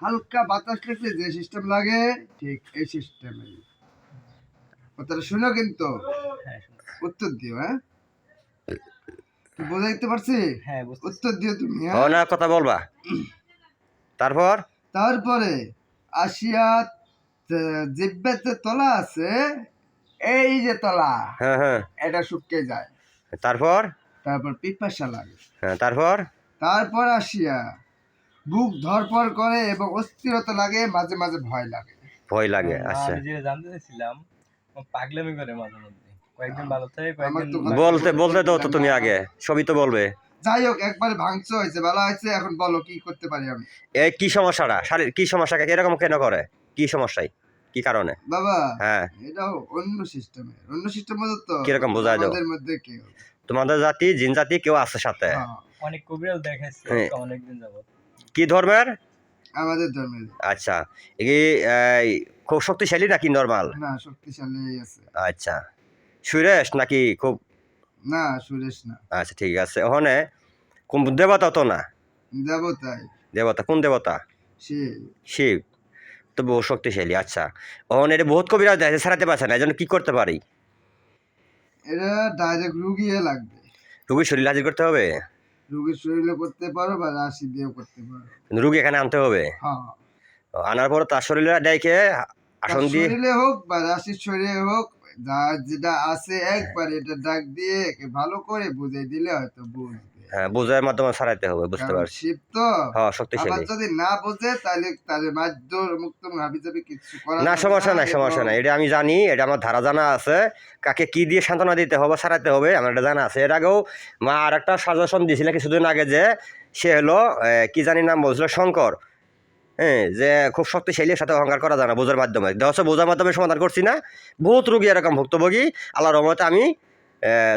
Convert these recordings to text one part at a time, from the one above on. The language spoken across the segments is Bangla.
হালকা বাতাস লাগলে যে সিস্টেম লাগে ঠিক এই সিস্টেমে কথাটা শুনো কিন্তু। হ্যাঁ উত্তর দিও হ্যাঁ? বোঝাইতে পারছি? হ্যাঁ উত্তর দিও তুমি হ্যাঁ? না কথা বলবা। তারপর? তারপরে আসিয়া তে- জিব্বাতে তলা আছে এই যে তলা হ্যাঁ হ্যাঁ। এটা শুকিয়ে যায়। তারপর? তারপর পিপাসা লাগে। হ্যাঁ তারপর? তারপর আসিয়া বুক ধরপড় করে এবং অস্থিরতা লাগে মাঝে মাঝে ভয় লাগে। ভয় লাগে আচ্ছা। আমি যেটা জানতে চাইছিলাম পাগলামি করে মাঝে মধ্যে। কয়েকদিন ভালো থাকে কয়েকদিন বলতে বলতে দাও তো তুমি আগে সবই তো বলবে। যাই হোক একবার ভাঙচ হয়েছে ভালো হয়েছে এখন বলো কি করতে পারি আমি? এই কি সমস্যাটা? শারীর কি সমস্যা এরকম কেন করে? কি সমস্যায়? কি কারণে? বাবা হ্যাঁ। এটাও অন্য সিস্টেমে অন্য সিস্টেম মধ্যে তো। কীরকম বোঝায় দাও? আমাদের মধ্যে কেউ। তোমাদের জাতি জিন জাতি কেউ আছে সাথে? হ্যাঁ, অনেক কবিরাজ দেখাইছে হ্যাঁ। অনেকদিন যাবত কি ধর্মের? আমাদের ধর্মের। আচ্ছা এই খুব শক্তিশালী নাকি নর্মাল না শক্তিশালী আছে। আচ্ছা সুরেশ নাকি খুব? না সুরেশ না। আচ্ছা ঠিক আছে ওখানে কোন দেবতা তো না? দেবতাই। দেবতা কোন দেবতা? সে শিব তো বহু শক্তিশালী আচ্ছা। ওখানে এটা বহুত কবিরাজ দেখে ছাড়াতে পারছে না এই জন্য কি করতে পারি? এটা ডাইরেক্ট রুগিয়ে লাগবে। রুগীর শরীর হাজির করতে হবে? রুগীর শরীরে করতে পারো বা রাশি দিয়েও করতে পারো। রুগী এখানে আনতে হবে? হ্যাঁ। আনার পর তার শরীরে ডেকে আসন দিয়ে শরীরে হোক বা রাশির শরীরে হোক যার যেটা আছে একবার এটা ডাক দিয়ে ভালো করে বুঝে দিলে হয়তো বুঝবে। হ্যাঁ বোঝার মাধ্যমে ছাড়াইতে হবে বুঝতে পারছি। তো হ্যাঁ শক্তিশালী। যদি না বোঝে তাহলে তাদের মাধ্য মুক্ত হাবি যাবে কিছু করা না সমস্যা নাই সমস্যা নাই। এটা আমি জানি এটা আমার ধারা জানা আছে। কাকে কি দিয়ে সান্ত্বনা দিতে হবে ছাড়াতে হবে আমার এটা জানা আছে। এর আগেও মা আর একটা সাজেশন দিয়েছিল কিছুদিন আগে যে সে হলো কি জানি নাম বলছিল শঙ্কর। হ্যাঁ যে খুব শক্তিশালী সাথে অহংকার করা যায় না বোঝার মাধ্যমে। দেওয়া বোঝার মাধ্যমে সমাধান করছি না। বহুত রুগী এরকম ভুক্তভোগী। আল্লাহ রহমতে আমি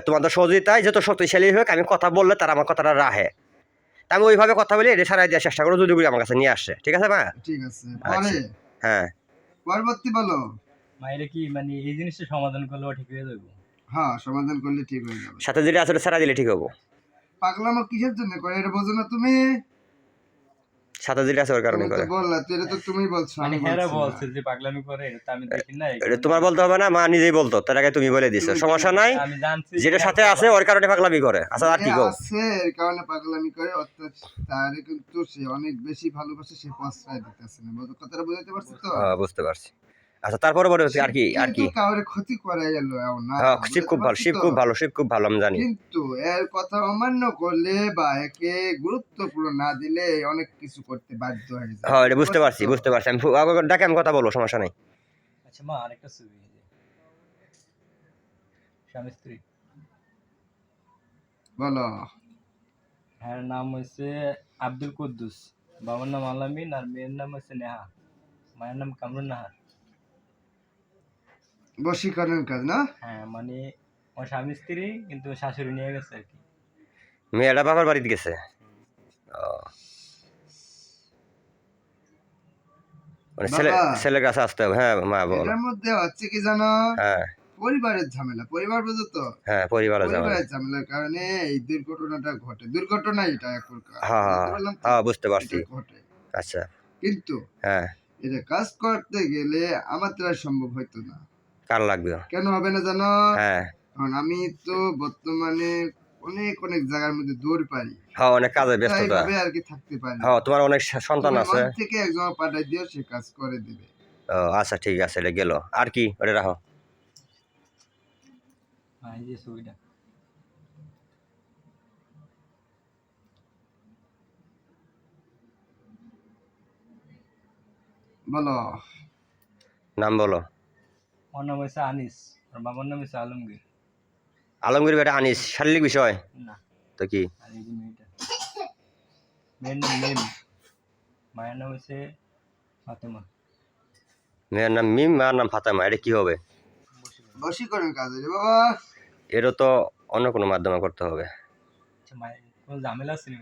তোমাদের সহযোগিতায় যত শক্তিশালী হোক আমি কথা বললে তারা আমার কথাটা রাহে। তা আমি ওইভাবে কথা বলি এটা সারাই দেওয়ার চেষ্টা করো যদি বলি আমার কাছে নিয়ে আসে। ঠিক আছে মা? ঠিক আছে। আচ্ছা। হ্যাঁ। পরবর্তী বলো। মায়ের কি মানে এই জিনিসটা সমাধান করলে ঠিক হয়ে যাবে? হ্যাঁ সমাধান করলে ঠিক হয়ে যাবে। সাথে যেটা আসলে ছাড়া দিলে ঠিক হব। পাগলামো কিসের জন্য? করে এটা বোঝো না তুমি? যেটা আছে ওর কারণে করে। এটা মানে আমি হেরা বলছি বলছে না। যে পাগলামি করে এটা তো আমি দেখি না এটা তোমার বলতে হবে না মা নিজেই বলতো তার আগে তুমি বলে দিছো। সমস্যা নাই যেটা সাথে আছে ওর কারণে পাগলামি করে। আচ্ছা আর কি আছে এর কারণে পাগলামি করে অর্থাৎ তার কিন্তু সে অনেক বেশি ভালোবাসে সে প্রশ্রয় দিতেছে না। কথাটা বুঝাতে পারছ তো? হ্যাঁ, বুঝতে পারছি। আচ্ছা তারপরে হচ্ছে আর কি আর কি। কাউরে ক্ষতি করে গেল না। হ্যাঁ শিব খুব ভালো শিব খুব ভালো শিব খুব ভালো আমি জানি। কিন্তু এর কথা অমান্য করলে বা একে গুরুত্বপূর্ণ না দিলে অনেক কিছু করতে বাধ্য হয়ে যায়। হ্যাঁ এটা বুঝতে পারছি বুঝতে পারছি। আমি ডাকে আমি কথা বলব সমস্যা নেই। আচ্ছা মা আরেকটা ছবি স্বামী স্ত্রী। বলো। হ্যাঁ নাম হচ্ছে আব্দুল কুদ্দুস। বাবার নাম আলামিন আর মেয়ের নাম হচ্ছে নেহা। মায়ের নাম কামরুন নাহার। বশীকরণের কাজ না? হ্যাঁ মানে আমার স্বামী স্ত্রী কিন্তু শাশুড়ি নিয়ে গেছে আর কি। মেয়েটা বাবার বাড়িতে গেছে? মানে ছেলে ছেলের কাছে আসতে হবে। হ্যাঁ মা বল। এটার মধ্যে হচ্ছে কি জানো? হ্যাঁ। পরিবারের ঝামেলা। পরিবার বুঝো তো? হ্যাঁ ঝামেলার কারণে এই দুর্ঘটনাটা ঘটে। দুর্ঘটনা এটা এক প্রকার হ্যাঁ বুঝতে পারছি। আচ্ছা। কিন্তু হ্যাঁ। এটা কাজ করতে গেলে আমার দ্বারা সম্ভব হইতো না। কার লাগবে? কেন হবে না জানো? হ্যাঁ। কারণ আমি তো বর্তমানে অনেক অনেক জায়গার মধ্যে দৌড় পারি। হ্যাঁ অনেক কাজে ব্যস্ততা এইভাবে আর কি থাকতে পারি। হ্যাঁ তোমার অনেক সন্তান আছে? থেকে একজন পাঠাই দিও সে কাজ করে দিবে। ও আচ্ছা ঠিক আছে এটা গেল। আর কি ওটা রাখো। হ্যাঁ যে ছবিটা। বলো। নাম বলো। আমার নাম হচ্ছে আনিস আর বাবার নাম হচ্ছে আলমগীর। আলমগীর বেটা আনিস শারীরিক বিষয়? না। তো কি? মেয়ের নাম মেম মায়ের নাম হচ্ছে ফাতেমা। মেয়ের নাম মিম মার নাম ফাতেমা এটা কি হবে? বশীকরণ কাজ রে বাবা। এটা তো অন্য কোনো মাধ্যমে করতে হবে। আচ্ছা মায়ের কোনো ঝামেলা নি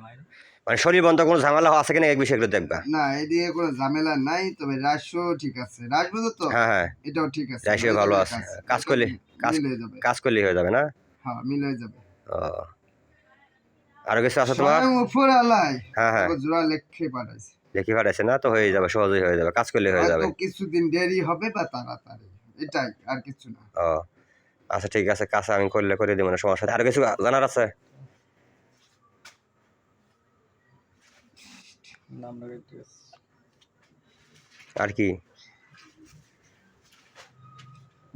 মানে শরীর বন্ধ কোনো ঝামেলা আছে কিনা এক বিষয় দেখবা। না এদিকে কোনো ঝামেলা নাই তবে রাশও ঠিক আছে। রাশ বুঝো তো? হ্যাঁ হ্যাঁ। এটাও ঠিক আছে। রাশিও ভালো আছে। কাজ। করলে কাজ করলেই হয়ে যাবে না? হ্যাঁ মিলে যাবে। ও। আরও কিছু আছে তোমার? উপর আলাই হ্যাঁ হ্যাঁ। জোড়া লেখে পাঠাইছে। দেখি পাঠাইছে না? তো হয়ে যাবে সহজেই হয়ে যাবে। কাজ করলে হয়ে যাবে। কিছুদিন দেরি হবে বা তাড়াতাড়ি। এটাই আর কিছু না। ও। আচ্ছা ঠিক আছে। কাজ আমি করলে করে দেবো না সমস্যা। আর কিছু জানার আছে? নাম লাগাই ঠিক আছে আর কি?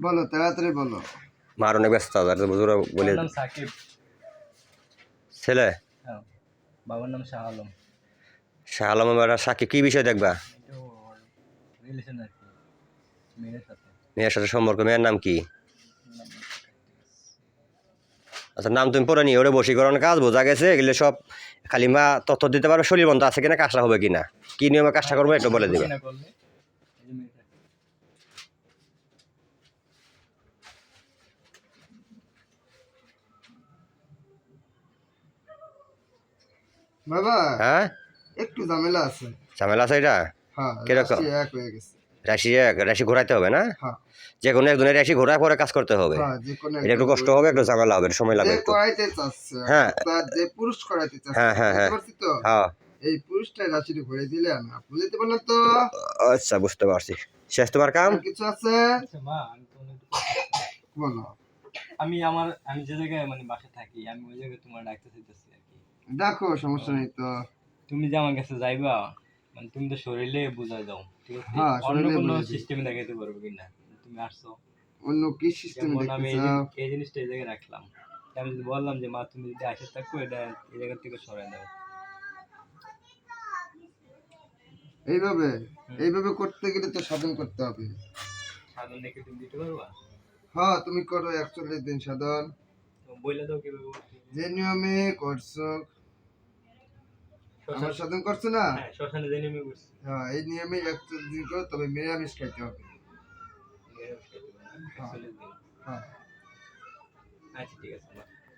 বলো তাড়াতাড়ি বলো। মার অনেক ব্যস্ত আর তো বুঝুরা বলে নাম সাকিব। ছেলে? হ্যাঁ বাবার নাম শাহ আলম। শাহ আলম এবার সাক্ষী কি বিষয় দেখবা? রিলেশন আর মেয়ের সাথে। মেয়ের সাথে সম্পর্ক মেয়ের নাম কি নাম লাগাই, ঠিক আছে। আচ্ছা নাম তুমি পড়ে নি ওরে বশীকরণ কাজ বোঝা গেছে এগুলো সব খালি মা তথ্য দিতে পারবে শরীর বন্ধ আছে কিনা কাজটা হবে কিনা কি নিয়মে কাজটা করব একটু বলে দিবে। বাবা হ্যাঁ? একটু ঝামেলা আছে। ঝামেলা আছে এটা? হ্যাঁ কীরকম? এক হয়ে গেছে। রাশি রাশি ঘোরাইতে হবে না? হ্যাঁ। যে কোনো একজনের রাশি ঘোরায় পরে কাজ করতে হবে। হ্যাঁ এটা একটু কষ্ট হবে একটু ঝামেলা হবে সময় লাগবে একটু। হ্যাঁ। যে পুরুষ করাইতে হ্যাঁ, হ্যাঁ, হ্যাঁ। হ্যাঁ। এই পুরুষটা রাশিটা ঘুরে দিলে আমি বুঝতে পারলাম তো? আচ্ছা বুঝতে পারছি। শেষ তোমার কাম? কিছু আছে? আচ্ছা আমি বলো। আমার আমি যে জায়গায় মানে বাসায় থাকি আমি ওই জায়গায় তোমার ডাকতে চাইতেছি আর কি। দেখো সমস্যা নেই তো। তুমি যে আমার কাছে যাইবা মানে তুমি তো শরীরে বুঝাই দাও ঠিক আছে? হ্যাঁ, অন্য কোনো সিস্টেমে দেখাইতে পারবে কিনা? তুমি আসছো। অন্য কি সিস্টেম দেখতে চাও এই জিনিসটা এই জায়গায় রাখলাম। আমি বললাম যে মা তুমি যদি আসে থাকো এটা এই জায়গা থেকে সরাই দাও। এইভাবে? এইভাবে করতে গেলে তো সাধন করতে হবে। সাধন দেখে তুমি দিতে পারবা? হ্যাঁ তুমি করো একচল্লিশ দিন সাধন। বইলে দাও কীভাবে। যে নিয়মে করছ আমার সাধন করছ না? হ্যাঁ শ্মশানে যে নেমে করছি হ্যাঁ এই নিয়মে একচল্লিশ দিন করো তবে নিরামিষ খাইতে হবে। হ্যাঁ আচ্ছা ঠিক আছে